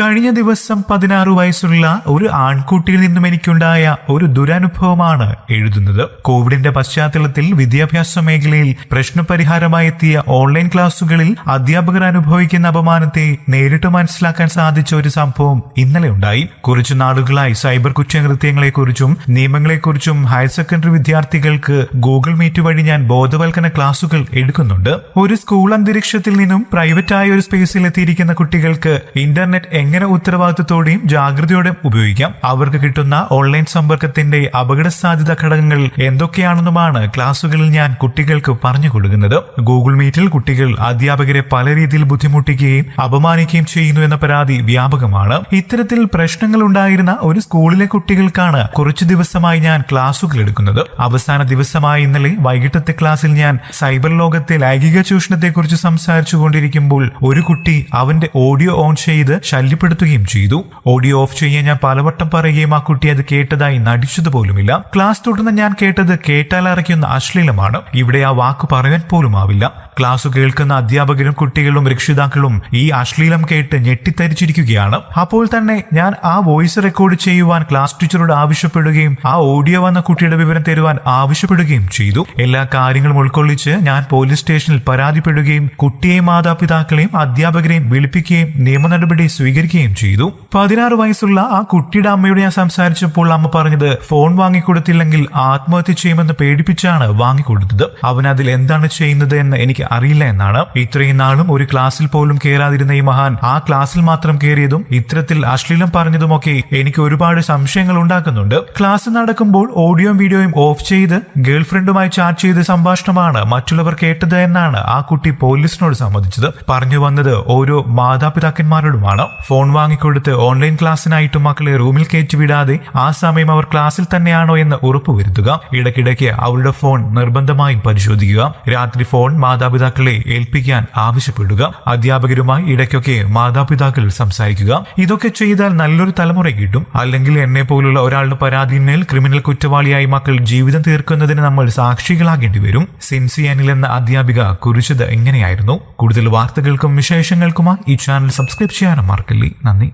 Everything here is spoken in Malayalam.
കഴിഞ്ഞ ദിവസം പതിനാറ് വയസ്സുള്ള ഒരു ആൺകുട്ടിയിൽ നിന്നും എനിക്കുണ്ടായ ഒരു ദുരനുഭവമാണ് എഴുതുന്നത്. കോവിഡിന്റെ പശ്ചാത്തലത്തിൽ വിദ്യാഭ്യാസ മേഖലയിൽ പ്രശ്നപരിഹാരമായി എത്തിയ ഓൺലൈൻ ക്ലാസുകളിൽ അധ്യാപകർ അനുഭവിക്കുന്ന അപമാനത്തെ നേരിട്ട് മനസ്സിലാക്കാൻ സാധിച്ച ഒരു സംഭവം ഇന്നലെ ഉണ്ടായി. കുറച്ചു നാളുകളായി സൈബർ കുറ്റകൃത്യങ്ങളെക്കുറിച്ചും നിയമങ്ങളെക്കുറിച്ചും ഹയർ സെക്കൻഡറി വിദ്യാർത്ഥികൾക്ക് ഗൂഗിൾ മീറ്റ് വഴി ഞാൻ ബോധവൽക്കരണ ക്ലാസുകൾ എടുക്കുന്നുണ്ട്. ഒരു സ്കൂൾ അന്തരീക്ഷത്തിൽ നിന്നും പ്രൈവറ്റായ ഒരു സ്പേസിൽ എത്തിയിരിക്കുന്ന കുട്ടികൾക്ക് ഇന്റർനെറ്റ് എങ്ങനെ ഉത്തരവാദിത്വത്തോടെയും ജാഗ്രതയോടെയും ഉപയോഗിക്കാം? അവർക്ക് കിട്ടുന്ന ഓൺലൈൻ സമ്പർക്കത്തിന്റെ അപകട സാധ്യത ഘടകങ്ങൾ എന്തൊക്കെയാണെന്നുമാണ് ക്ലാസുകളിൽ ഞാൻ കുട്ടികൾക്ക് പറഞ്ഞു കൊടുക്കുന്നത്. ഗൂഗിൾ മീറ്റിൽ കുട്ടികൾ അധ്യാപകരെ പല രീതിയിൽ ബുദ്ധിമുട്ടിക്കുകയും അപമാനിക്കുകയും ചെയ്യുന്നു എന്ന പരാതി വ്യാപകമാണ്. ഇത്തരത്തിൽ പ്രശ്നങ്ങൾ ഉണ്ടായിരുന്ന ഒരു സ്കൂളിലെ കുട്ടികൾക്കാണ് കുറച്ചു ദിവസമായി ഞാൻ ക്ലാസുകൾ എടുക്കുന്നത്. അവസാന ദിവസമായ ഇന്നലെ വൈകിട്ടത്തെ ക്ലാസ്സിൽ ഞാൻ സൈബർ ലോകത്തെ ലൈംഗിക ചൂഷണത്തെക്കുറിച്ച് സംസാരിച്ചു കൊണ്ടിരിക്കുമ്പോൾ ഒരു കുട്ടി അവന്റെ ഓഡിയോ ഓൺ ചെയ്ത് ശല്യപ്പെടുത്തുകയും ചെയ്തു. ഓഡിയോ ഓഫ് ചെയ്യാൻ ഞാൻ പലവട്ടം പറയുകയും ആ കുട്ടി അത് കേട്ടതായി നടിച്ചത് പോലുമില്ല. ക്ലാസ് തുടർന്ന് ഞാൻ കേട്ടത് കേട്ടാലറിയുന്ന അശ്ലീലമാണ്. ഇവിടെ ആ വാക്ക് പറയാൻ പോലും ആവില്ല ക്ലാസ് കേൾക്കുന്ന അധ്യാപകരും കുട്ടികളും രക്ഷിതാക്കളും ഈ അശ്ലീലം കേട്ട് ഞെട്ടിത്തരിച്ചിരിക്കുകയാണ്. അപ്പോൾ തന്നെ ഞാൻ ആ വോയിസ് റെക്കോർഡ് ചെയ്യുവാൻ ക്ലാസ് ടീച്ചറോട് ആവശ്യപ്പെടുകയും ആ ഓഡിയോ വന്ന കുട്ടിയുടെ വിവരം തരുവാൻ ആവശ്യപ്പെടുകയും ചെയ്തു. എല്ലാ കാര്യങ്ങളും ഉൾക്കൊള്ളിച്ച് ഞാൻ പോലീസ് സ്റ്റേഷനിൽ പരാതിപ്പെടുകയും കുട്ടിയെയും മാതാപിതാക്കളെയും അധ്യാപകരെയും വിളിപ്പിക്കുകയും നിയമ നടപടി സ്വീകരിക്കുകയും ചെയ്തു. പതിനാറ് വയസ്സുള്ള ആ കുട്ടിയുടെ അമ്മയോട് ഞാൻ സംസാരിച്ചപ്പോൾ അമ്മ പറഞ്ഞത് ഫോൺ വാങ്ങിക്കൊടുത്തില്ലെങ്കിൽ ആത്മഹത്യ ചെയ്യുമെന്ന് പേടിപ്പിച്ചാണ് വാങ്ങിക്കൊടുത്തത്. അവൻ അതിൽ എന്താണ് ചെയ്യുന്നത് എന്ന് എനിക്ക് അറിയില്ല എന്നാണ്. ഇത്രയും നാളും ഒരു ക്ലാസ്സിൽ പോലും കയറാതിരുന്ന ഈ മഹാൻ ആ ക്ലാസ്സിൽ മാത്രം കയറിയതും ഇത്തരത്തിൽ അശ്ലീലം പറഞ്ഞതുമൊക്കെ എനിക്ക് ഒരുപാട് സംശയങ്ങൾ ഉണ്ടാക്കുന്നുണ്ട്. ക്ലാസ് നടക്കുമ്പോൾ ഓഡിയോയും വീഡിയോയും ഓഫ് ചെയ്ത് ഗേൾഫ്രണ്ടുമായി ചാറ്റ് ചെയ്ത് സംഭാഷണമാണ് മറ്റുള്ളവർ കേട്ടത് എന്നാണ് ആ കുട്ടി പോലീസിനോട് സമ്മതിച്ചത്. പറഞ്ഞു വന്നത് ഓരോ മാതാപിതാക്കന്മാരോടുമാണ്. ഫോൺ വാങ്ങിക്കൊടുത്ത് ഓൺലൈൻ ക്ലാസ്സിനായിട്ട് മക്കളെ റൂമിൽ കയറ്റി വിടാതെ ആ സമയം അവർ ക്ലാസ്സിൽ തന്നെയാണോ എന്ന് ഉറപ്പുവരുത്തുക. ഇടയ്ക്കിടയ്ക്ക് അവരുടെ ഫോൺ നിർബന്ധമായും പരിശോധിക്കുക. രാത്രി ഫോൺ മാതാപിതാക്കളെ ഏൽപ്പിക്കാൻ ആവശ്യപ്പെടുക. അധ്യാപകരുമായി ഇടയ്ക്കൊക്കെ മാതാപിതാക്കൾ സംസാരിക്കുക. ഇതൊക്കെ ചെയ്താൽ നല്ലൊരു തലമുറ കിട്ടും. അല്ലെങ്കിൽ എന്നെ പോലുള്ള ഒരാളുടെ പരാതിന്മേൽ ക്രിമിനൽ കുറ്റവാളിയായി മക്കൾ ജീവിതം തീർക്കുന്നതിന് നമ്മൾ സാക്ഷികളാകേണ്ടി വരും. സിൻസിയാനിൽ എന്ന അധ്യാപിക കുറിച്ചത് എങ്ങനെയായിരുന്നു കൂടുതൽ വാർത്തകൾക്കും വിശേഷങ്ങൾക്കുമായി ഈ ചാനൽ സബ്സ്ക്രൈബ് ചെയ്യാനും മറക്കില്ലേ. നന്ദി.